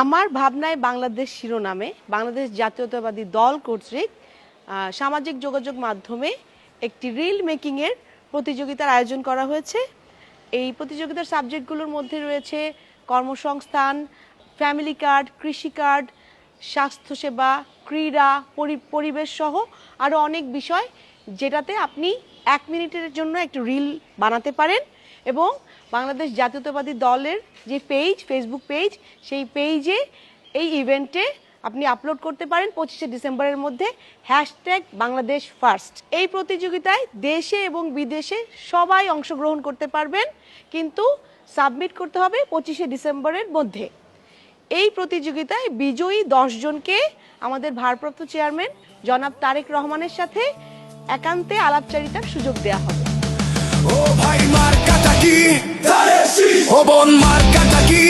আমার ভাবনায় বাংলাদেশ শিরোনামে, বাংলাদেশ জাতীয়তাবাদী দল কর্তৃক সামাজিক যোগাযোগ মাধ্যমে একটি রিল মেকিংয়ের প্রতিযোগিতার আয়োজন করা হয়েছে। এই প্রতিযোগিতার সাবজেক্টগুলোর মধ্যে রয়েছে কর্মসংস্থান ফ্যামিলি কার্ড কৃষি কার্ড স্বাস্থ্যসেবা, ক্রীড়া, পরি- পরিবেশ সহ আরও অনেক বিষয় যেটাতে আপনি এক মিনিটের জন্য একটু রিল বানাতে পারেন। এবং বাংলাদেশ জাতীয়তাবাদী দলের যে পেজ ফেসবুক পেজ সেই পেজে এই ইভেন্টে আপনি আপলোড করতে পারেন পঁচিশে ডিসেম্বরের মধ্যে হ্যাশট্যাগ বাংলাদেশ ফার্স্ট এই প্রতিযোগিতায় দেশে এবং বিদেশে সবাই অংশগ্রহণ করতে পারবেন, কিন্তু সাবমিট করতে হবে পঁচিশে ডিসেম্বরের মধ্যে। এই প্রতিযোগিতায় বিজয়ী দশজনকে আমাদের ভারপ্রাপ্ত চেয়ারম্যান জনাব তারেক রহমানের সাথে একান্তে আলাপচারিতার সুযোগ দেওয়া হবে। ও ও বোন মার কাটা কি?